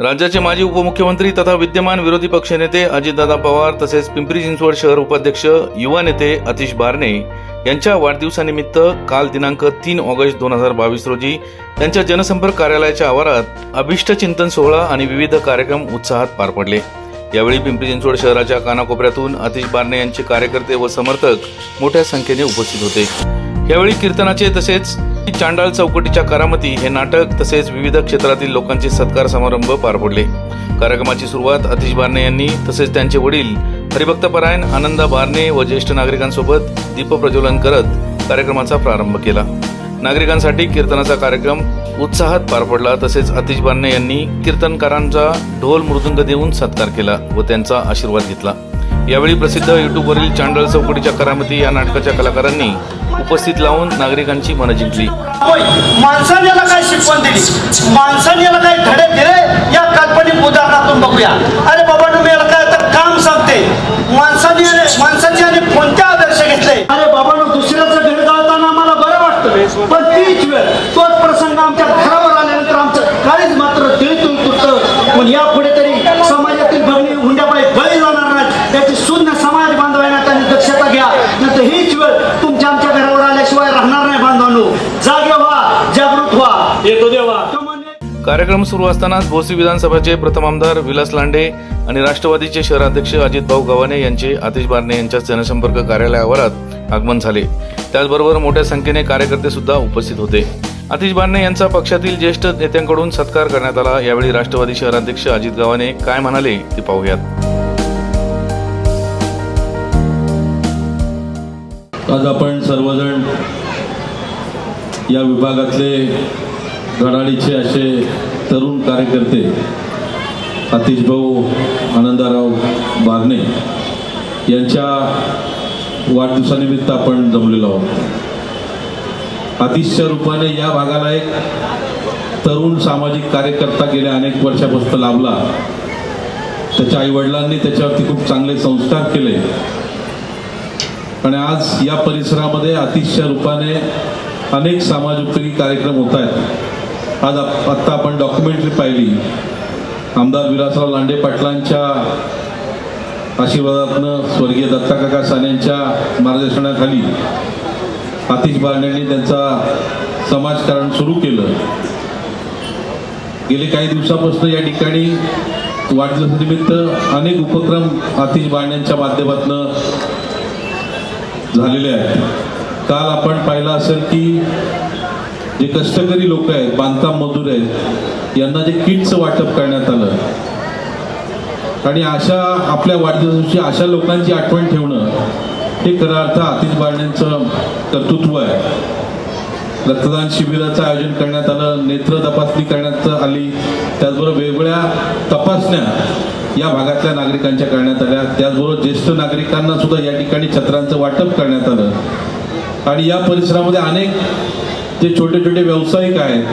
राज्याचे माजी उपमुख्यमंत्री तथा विद्यमान विरोधी पक्षनेते अजितदादा पवार तसेच पिंपरी चिंचवड शहर उपाध्यक्ष युवा नेते अतिश बारणे यांच्या वाढदिवसानिमित्त काल दिनांक तीन ऑगस्ट दोन हजार बावीस रोजी त्यांच्या जनसंपर्क कार्यालयाच्या आवारात अभिष्ट चिंतन सोहळा आणि विविध कार्यक्रम उत्साहात पार पडले. यावेळी पिंपरी चिंचवड शहराच्या कानाकोपऱ्यातून अतिश बारणे यांचे कार्यकर्ते व समर्थक मोठ्या संख्येने उपस्थित होते. यावेळी कीर्तनाचे तसेच चांडाळ चौकटीच्या करामती हे नाटक तसेच विविध क्षेत्रातील लोकांचे सत्कार समारंभ पार पडले. कार्यक्रमाची सुरुवात अतिश बारणे यांनी तसेच त्यांचे वडील हरिभक्तपरायण आनंदा बारणे व ज्येष्ठ नागरिकांसोबत दीपप्रज्वलन करत कार्यक्रमाचा प्रारंभ केला. नागरिकांसाठी कीर्तनाचा कार्यक्रम उत्साहात पार पडला तसेच अतिश बारणे यांनी कीर्तनकारांचा ढोल मृदुंग देऊन सत्कार केला व त्यांचा आशीर्वाद घेतला. यावेळी प्रसिद्ध युट्यूबवरील चांडळ चौकटीच्या करामती या नाटकाच्या कलाकारांनी उपस्थित लावून नागरिकांची मनं जिंकली. माणसाने याला काय शिकवण दिली? माणसाने याला काय धडे दिले? या काल्पनिक उदाहरणातून बघूया. अरे बाबा तुम्ही याला काय आता काम सांगते? माणसाने माणसाचे आणि कोणत्या आदर्श घेतले? अरे बाबा दुसऱ्याचं घर जाळताना आम्हाला बरं वाटतं. पण तीच वेळ तोच कार्यक्रम सुरू असतानाच भोसी विधानसभाचे प्रथम आमदार विलास लांडे आणि राष्ट्रवादीचे शहराध्यक्ष अजित भाऊ गव्हाणे यांचे आतिश बारणे यांच्या जनसंपर्क कार्यालयावरात आगमन झाले. त्याचबरोबर मोठ्या संख्येने कार्यकर्ते सुद्धा उपस्थित होते. आतिश बारणे यांचा पक्षातील ज्येष्ठ नेत्यांकडून सत्कार करण्यात आला. यावेळी राष्ट्रवादी शहराध्यक्ष अजित गव्हाणे काय म्हणाले ते पाहूयात. आज आपण सर्वजण या विभागातले गडाळीचे असे तरुण कार्यकर्ते अतिशभाऊ आनंदराव बागणे यांच्या वाढदिवसानिमित्त आपण जमलेलो आहोत. अतिशय रूपाने या भागाला एक तरुण सामाजिक कार्यकर्ता गेल्या अनेक वर्षापासून लाभला. त्याच्या आईवडिलांनी त्याच्यावरती खूप चांगले संस्कार केले. आणि आज या परिसरामध्ये अतिशय रूपाने अनेक समाजोपयोगी कार्यक्रम होत आहेत. आज आत्ता आपण डॉक्युमेंटरी पाहिली. आमदार विलासराव लांडे पाटलांच्या आशीर्वादातनं स्वर्गीय दत्ताकाका सानेंच्या मार्गदर्शनाखाली आतिश बारण्यांनी त्यांचा समाजकारण सुरू केलं. गेले काही दिवसापासून या ठिकाणी वाढदिवसानिमित्त अनेक उपक्रम आतिश बारण्यांच्या माध्यमातून झालेले आहेत. काल आपण पाहिलं असेल की जे कष्टकरी लोक आहेत बांधकाम मजूर आहेत यांना जे किटचं वाटप करण्यात आलं. आणि अशा आपल्या वाढदिवसाची अशा लोकांची आठवण ठेवणं हे खरं अर्थ आतिश बाळण्यांचं कर्तृत्व आहे. रक्तदान शिबिराचं आयोजन करण्यात आलं नेत्र तपासणी करण्यात आली त्याचबरोबर वेगवेगळ्या तपासण्या या भागातल्या नागरिकांच्या करण्यात आल्या. त्याचबरोबर ज्येष्ठ नागरिकांना सुद्धा या ठिकाणी छत्रांचं वाटप करण्यात आलं. आणि या परिसरामध्ये अनेक जे छोटे छोटे व्यावसायिक आहेत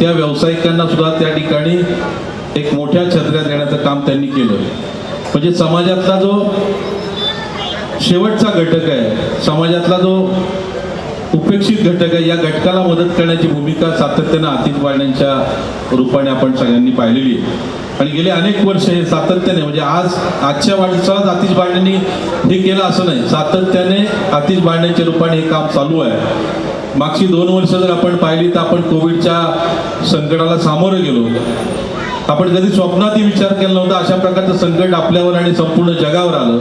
त्या व्यावसायिकांना सुद्धा त्या ठिकाणी एक मोठ्या छत्र्या देण्याचं काम त्यांनी केलं. म्हणजे समाजातला जो शेवटचा घटक आहे समाजातला जो उपेक्षित घटक आहे या घटकाला मदत करण्याची भूमिका सातत्यानं आतिश वाढण्याच्या रूपाने आपण सगळ्यांनी पाहिलेली आहे. आणि गेले अनेक वर्ष हे सातत्याने म्हणजे आज आजच्या वाढदिवसाला आतिश बाळण्यांनी हे केलं असं नाही. सातत्याने आतिश बाळण्याच्या रूपाने हे काम चालू आहे. मागची दोन वर्ष जर आपण पाहिली तर आपण कोविडच्या संकटाला सामोरं गेलो. आपण कधी स्वप्नातही विचार केला नव्हता अशा प्रकारचं संकट आपल्यावर आणि संपूर्ण जगावर आलं.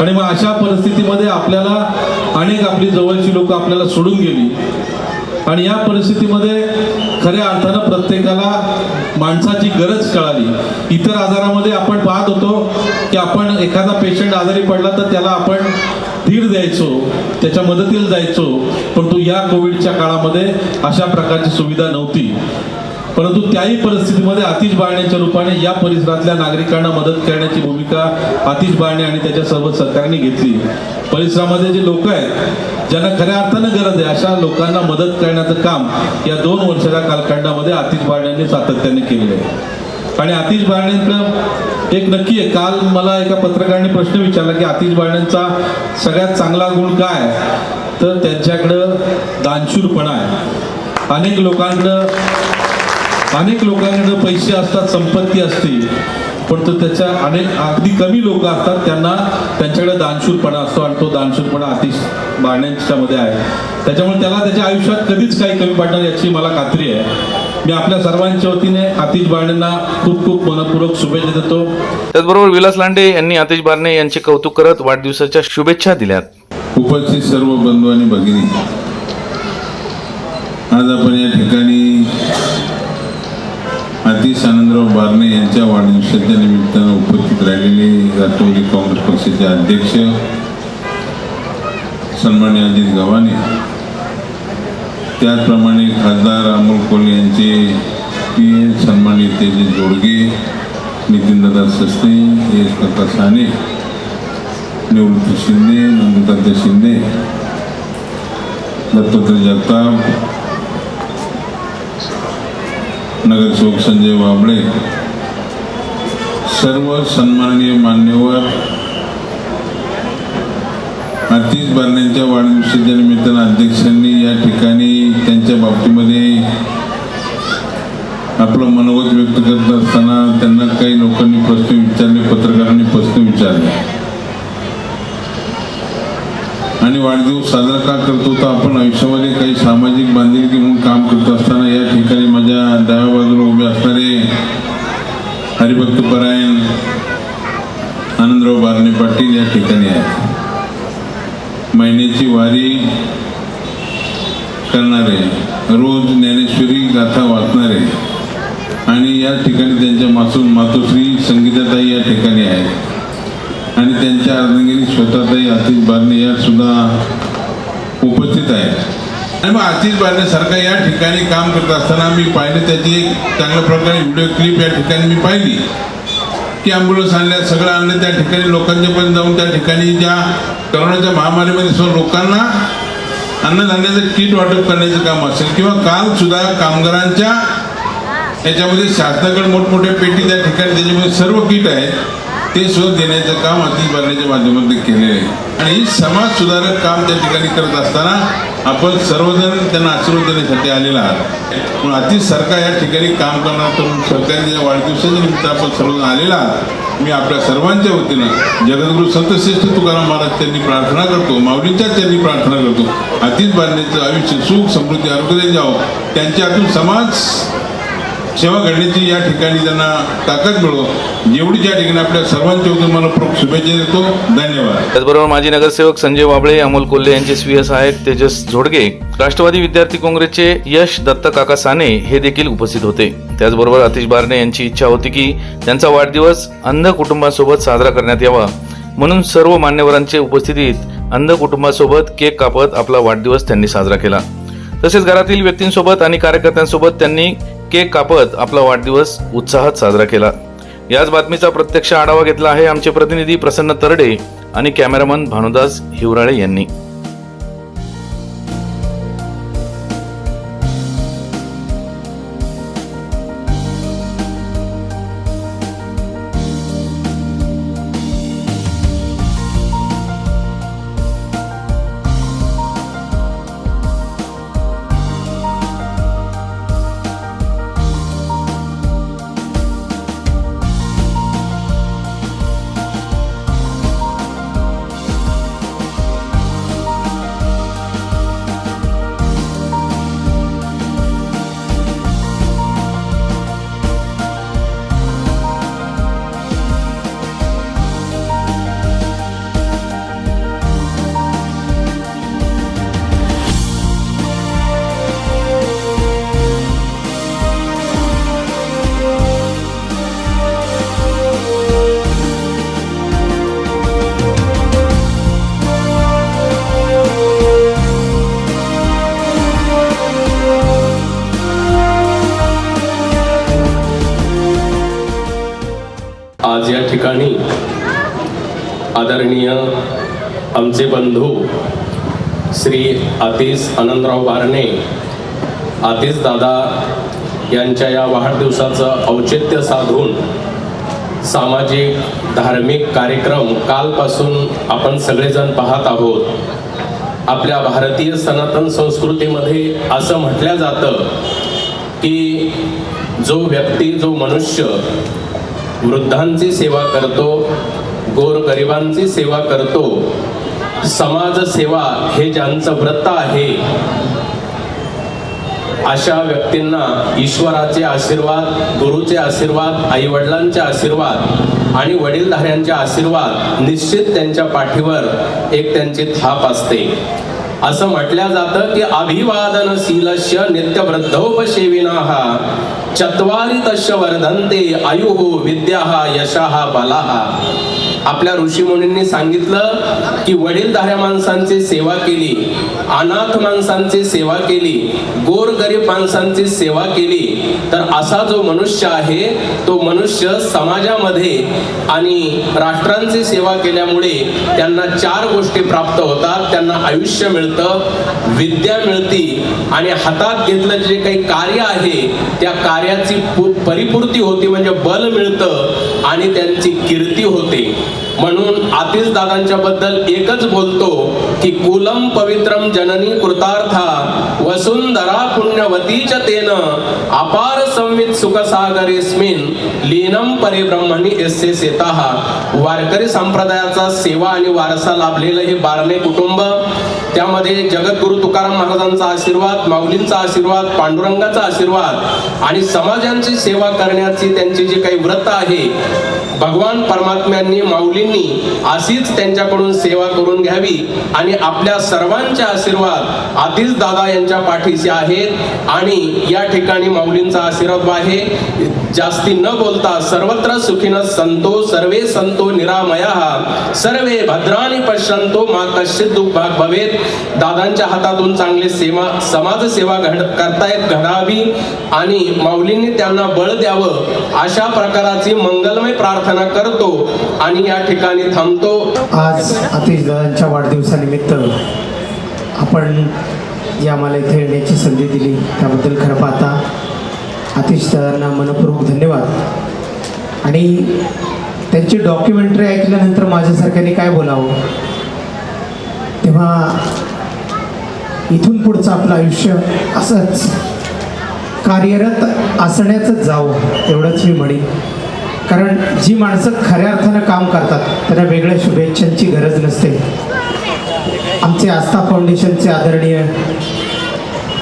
आणि मग अशा परिस्थितीमध्ये आपल्याला अनेक आपली जवळची लोक आपल्याला सोडून गेली. आणि या परिस्थितीमध्ये खऱ्या अर्थानं प्रत्येकाला माणसाची गरज कळाली. इतर आजारामध्ये आपण पाहत होतो की आपण एखादा पेशंट आजारी पडला तर त्याला आपण धीर द्यायचो त्याच्या मदतीला जायचो. पण या कोविडच्या काळामध्ये अशा प्रकारची सुविधा नव्हती. परंतु त्याही परिस्थितीमध्ये आतिश बाळण्याच्या रूपाने या परिसरातल्या नागरिकांना मदत करण्याची भूमिका आतिश बाळणे आणि त्याच्या सर्व सरकारने घेतली. परिसरामध्ये जे लोक आहेत ज्यांना खऱ्या अर्थानं गरज आहे अशा लोकांना मदत करण्याचं काम या दोन वर्षाच्या कालखंडामध्ये आतिश बाळण्यांनी सातत्याने केलेलं आहे. आणि आतिश बाळण्यांचं एक नक्की आहे काल मला एका पत्रकाराने प्रश्न विचारला की आतिश बाळण्यांचा सगळ्यात चांगला गुण काय? आहे? तर त्यांच्याकडं दानशूरपणा आहे. अनेक लोकांकडं अनेक लोकांकडं पैसे असतात संपत्ती असते. पण तो त्याच्या अनेक अगदी कमी लोक असतात त्यांना त्यांच्याकडे दानशूरपणा असतो आणि तो दानशूरपणा अतिश बाळण्याच्यामध्ये आहे. त्याच्यामुळे त्याला त्याच्या आयुष्यात कधीच काही कमी पडणार याची मला खात्री आहे. मी आपल्या सर्वांच्या वतीने आतिश बाळण्यांना खूप खूप मनपूर्वक शुभेच्छा देतो. त्याचबरोबर विलास लांडे यांनी आतिश बारणे यांचे कौतुक करत वाढदिवसाच्या शुभेच्छा दिल्यात. उपस्थित सर्व बंधू आणि भगिनी आज आपण या ठिकाणी आतिश आनंदराव बारणे यांच्या वाढदिवसाच्या निमित्तानं उपस्थित राहिलेले राष्ट्रवादी काँग्रेस पक्षाचे अध्यक्ष सन्मान्य अजित गव्हाणे त्याचप्रमाणे खासदार अमोल कोल्हे यांचे पी ए सन्मानित तेजस जोडगे नितीनदादा सस्ते यशकर्ता साने निवृत्ती शिंदे नंदुतात्या शिंदे दत्तात्रय जगताप नगरसेवक संजय बाबळे सर्व सन्माननीय मान्यवर आतिश बारण्यांच्या वाढदिवसाच्या निमित्तानं अध्यक्षांनी या ठिकाणी त्यांच्या बाबतीमध्ये आपलं मनोगत व्यक्त करत असताना त्यांना काही लोकांनी प्रश्न विचारले पत्रकारांनी प्रश्न विचारले आणि वाढदिवस साजरा का करतो तर आपण आयुष्यामध्ये काही सामाजिक बांधिलकी म्हणून काम करत असताना या ठिकाणी माझ्या डाव्या बाजूला उभे असणारे हरिभक्त परायण आनंदराव बारणे पाटील या ठिकाणी आहेत. महिन्याची वारी करणारे रोज ज्ञानेश्वरी गाथा वाचणारे आणि या ठिकाणी त्यांच्या मासून मातोश्री संगीताताई या ठिकाणी आहेत. आणि त्यांच्या अर्धगिरी स्वतःताई आतिश बारणे या सुद्धा उपस्थित आहेत. आणि मग आतिश बारणे सारखा या ठिकाणी काम करत असताना मी पाहिले त्याची एक चांगल्या प्रकारे व्हिडिओ क्लिप या ठिकाणी मी पाहिली. की ॲम्ब्युलन्स आणल्या सगळं आणलं त्या ठिकाणी लोकांच्या पण जाऊन त्या ठिकाणी ज्या करोनाच्या महामारीमध्ये सुद्धा लोकांना अन्नधान्याचं किट वाटप करण्याचं काम असेल किंवा काल सुद्धा कामगारांच्या याच्यामध्ये शासनाकडे मोठमोठ्या पेटी त्या ठिकाणी त्याच्यामध्ये सर्व किट आहेत. ते शोध देण्याचं काम अतिश बारण्याच्या माध्यमातून केलेलं आहे. आणि समाज सुधारक काम त्या ठिकाणी करत असताना आपण सर्वजण त्यांना आशीर्वाद देण्यासाठी आलेला आहात. पण अतिश सरकार या ठिकाणी काम करणार तर सरकारच्या वाढदिवसाच्या निमित्त आपण सर्वजण आलेला आहात. मी आपल्या सर्वांच्या वतीनं जगद्गुरु संतश्रेष्ठ तुकाराम महाराज त्यांनी प्रार्थना करतो माऊलींच्या त्यांनी प्रार्थना करतो अतिश बांधण्याचं आयुष्य सुख समृद्धी आरोग्य जावं. त्यांच्या हातून समाज सेवा घडण्याची या ठिकाणी त्यांना ताकद मिळो जेवढी या ठिकाणी आपल्या सर्वांच्या वतीने मला प्रमुख शुभेच्छा देतो. धन्यवाद. त्याचबरोबर माजी नगरसेवक संजय वाबळे अमोल कोल्हे यांचे स्वीय सहायक तेजस झोडगे राष्ट्रवादी विद्यार्थी काँग्रेसचे यश दत्त काका साने हे देखील उपस्थित होते. त्याचबरोबर अतिश बारणे यांची इच्छा होती की त्यांचा वाढदिवस अंध कुटुंबासोबत साजरा करण्यात यावा. म्हणून सर्व मान्यवरांच्या उपस्थितीत अंध कुटुंबासोबत केक कापत आपला वाढदिवस त्यांनी साजरा केला. तसेच घरातील व्यक्तींसोबत आणि कार्यकर्त्यांसोबत त्यांनी केक कापत आपला वाढदिवस उत्साहात साजरा केला. याच बातमीचा प्रत्यक्ष आढावा घेतला आहे आमचे प्रतिनिधी प्रसन्न तरडे आणि कॅमेरामन भानुदास हिवराळे यांनी. आदरणीय आमचे बंधू श्री आतिश आनंदराव बारणे आतिश दादा यांच्या या वाढदिवसाचं औचित्य साधून सामाजिक धार्मिक कार्यक्रम कालपासून आपण सगळेजण पाहत आहोत. आपल्या भारतीय सनातन संस्कृतीमध्ये असं म्हटलं जातं की जो व्यक्ती जो मनुष्य वृद्धांची सेवा करतो गोरगरिबांची सेवा करतो. समाजसेवा हे ज्यांचं व्रत आहे अशा व्यक्तींना ईश्वराचे आशीर्वाद गुरुचे आशीर्वाद आई वडिलांचे आशीर्वाद आणि वडीलधाऱ्यांचे आशीर्वाद निश्चित त्यांच्या पाठीवर एक त्यांची थाप असते. असं म्हटलं जातं की अभिवादनशीलस्य नित्यवृद्धोपसेविनाः चत्वारी तस्य वर्धन्ते आयुः विद्याः यशः बलाः। आपल्या ऋषीमुनींनी सांगितलं की वडीलधाऱ्या माणसांची सेवा केली अनाथ माणसांची सेवा केली गोरगरीब माणसांची सेवा केली तर असा जो मनुष्य आहे तो मनुष्य समाजामध्ये आणि राष्ट्रांची सेवा केल्यामुळे त्यांना चार गोष्टी प्राप्त होतात. त्यांना आयुष्य मिळतं विद्या मिळती आणि हातात घेतलं जे काही कार्य आहे त्या कार्याची परिपूर्ती होती म्हणजे बल मिळतं आणि त्यांची कीर्ती होते. म्हणून आतिश दादांच्या बद्दल एकच बोलतो की कुलम पवित्रम जननी कृतार्था वसुंधरा पुण्यवतीच तेन अपार संवित सुखसागरेस्मिन लीनम परिब्रह्मणी एसे सेताह वारकरी संप्रदायाचा सेवा आणि वारसा लाभलेलं हे बारणे कुटुंब त्यामध्ये जगद्गुरु तुकाराम महाराजांचा आशीर्वाद माऊलींचा आशीर्वाद पांडुरंगाचा आशीर्वाद आणि समाजांची सेवा करण्याची त्यांची जी काही व्रत आहे भगवान परमात्म्यांनी माऊलींनी अशीच त्यांच्याकडून सेवा करून घ्यावी आणि आपल्या सर्वांचे आशीर्वाद आधीच दादा यांच्या पाठीशी आहेत आणि या ठिकाणी माऊलींचा आशीर्वाद आहे. जास्ती न बोलता सर्वत्र सुखीन संतो सर्वे संतो निरामया सर्वे भद्राने पश्यंतो मा कश्चित दुःख भवेत. दादांच्या हातातून चांगले सेवा समाजसेवा घड करतायत घडावी आणि माऊलींनी त्यांना बळ द्यावं. अशा प्रकाराची मंगलमय प्रार्थना करतो आणि या ठिकाणी थांबतो. आज अतिश दादांच्या वाढदिवसानिमित्त आपण जी आम्हाला इथे येण्याची संधी दिली. त्याबद्दल खरं पाहता अतिश दादांना मनपूर्वक धन्यवाद. आणि त्यांची डॉक्युमेंटरी ऐकल्यानंतर माझ्यासारख्याने काय बोलावं? तेव्हा इथून पुढचं आपलं आयुष्य असंच कार्यरत असण्याचंच जावं एवढंच मी म्हणेन. कारण जी माणसं खऱ्या अर्थानं काम करतात त्यांना वेगळ्या शुभेच्छांची गरज नसते. आमचे आस्था फाउंडेशनचे आदरणीय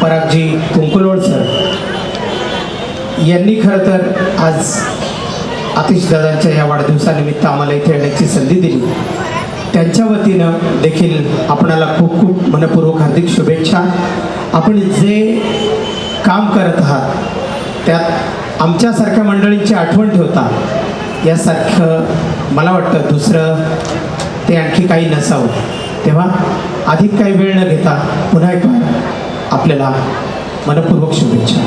परागजी कुंकुलवड सर यांनी खरं तर आज आतिशदादांच्या या वाढदिवसानिमित्त आम्हाला इथे येण्याची संधी दिली. त्यांच्या वतीनं देखील आपणाला खूप खूप मनपूर्वक हार्दिक शुभेच्छा. आपण जे काम करत आहात त्यात आमच्यासारख्या मंडळींची आठवण ठेवता यासारखं मला वाटतं दुसरं ते आणखी काही नसावं. तेव्हा अधिक काही वेळ न घेता पुन्हा एक आपल्याला मनपूर्वक शुभेच्छा.